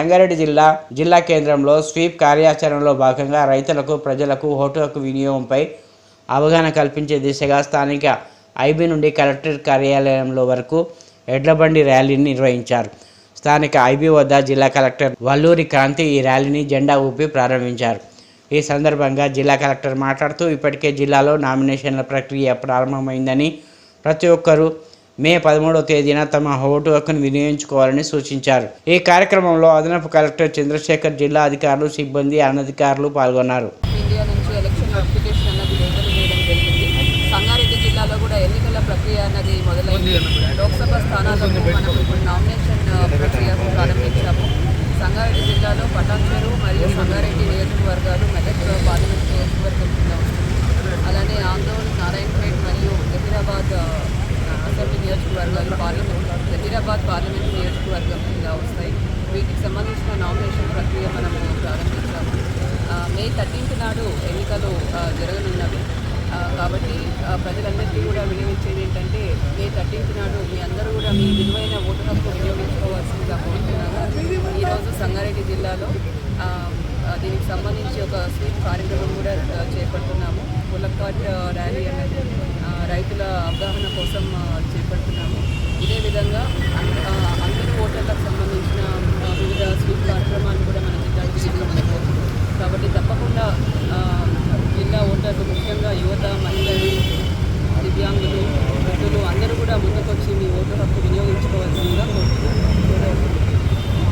సంగారెడ్డి జిల్లా జిల్లా కేంద్రంలో స్వీప్ కార్యాచరణలో భాగంగా రైతులకు ప్రజలకు ఓటు వినియోగంపై అవగాహన కల్పించే దిశగా స్థానిక ఐబీ నుండి కలెక్టర్ కార్యాలయంలో వరకు ఎడ్లబండి ర్యాలీని నిర్వహించారు. స్థానిక ఐబీ వద్ద జిల్లా కలెక్టర్ వల్లూరి క్రాంతి ఈ ర్యాలీని జెండా ఊపి ప్రారంభించారు. ఈ సందర్భంగా జిల్లా కలెక్టర్ మాట్లాడుతూ ఇప్పటికే జిల్లాలో నామినేషన్ల ప్రక్రియ ప్రారంభమైందని ప్రతి ఒక్కరూ మే పదమూడవ తేదీన తమ ఓటు హక్కును వినియోగించుకోవాలని సూచించారు. ఈ కార్యక్రమంలో అదనపు కలెక్టర్ చంద్రశేఖర్ జిల్లా అధికారులు సిబ్బంది అనధికారులు పాల్గొన్నారు. సంగారెడ్డి జిల్లాలో కూడా ఎన్నికల ప్రక్రియ అన్నది మొదలైంది. లోక్సభ స్థానాలకు మనం ఇప్పుడు నామినేషన్ ప్రక్రియ ప్రారంభించాము. సంగారెడ్డి జిల్లాలో పటాన్చెరు మరియు సంగారెడ్డి నియోజకవర్గాలు మెదక్ పార్లమెంట్ నియోజకవర్గం కింద వస్తుంది నియోజకవర్గాలు పార్లమెంట్ జహీరాబాద్ పార్లమెంట్ నియోజకవర్గం కింద వస్తాయి. వీటికి సంబంధించిన నామినేషన్ ప్రక్రియ మనము ప్రారంభించాము. మే థర్టీన్త్ నాడు ఎన్నికలు జరగనున్నవి. కాబట్టి ప్రజలందరికీ కూడా వినియోగించేది ఏంటంటే మే థర్టీన్త్ నాడు మీ అందరూ కూడా మీ విలువైన ఓటు హక్కు వినియోగించుకోవాల్సిందిగా కోరుతున్నాను. ఈరోజు సంగారెడ్డి జిల్లాలో దీనికి సంబంధించి ఒక స్వీట్ కార్యక్రమం కూడా చేపడుతున్నాము. పులక్కాట్ ర్యాలీ అనేది అవగాహన కోసం చేపడుతున్నాము. ఇదే విధంగా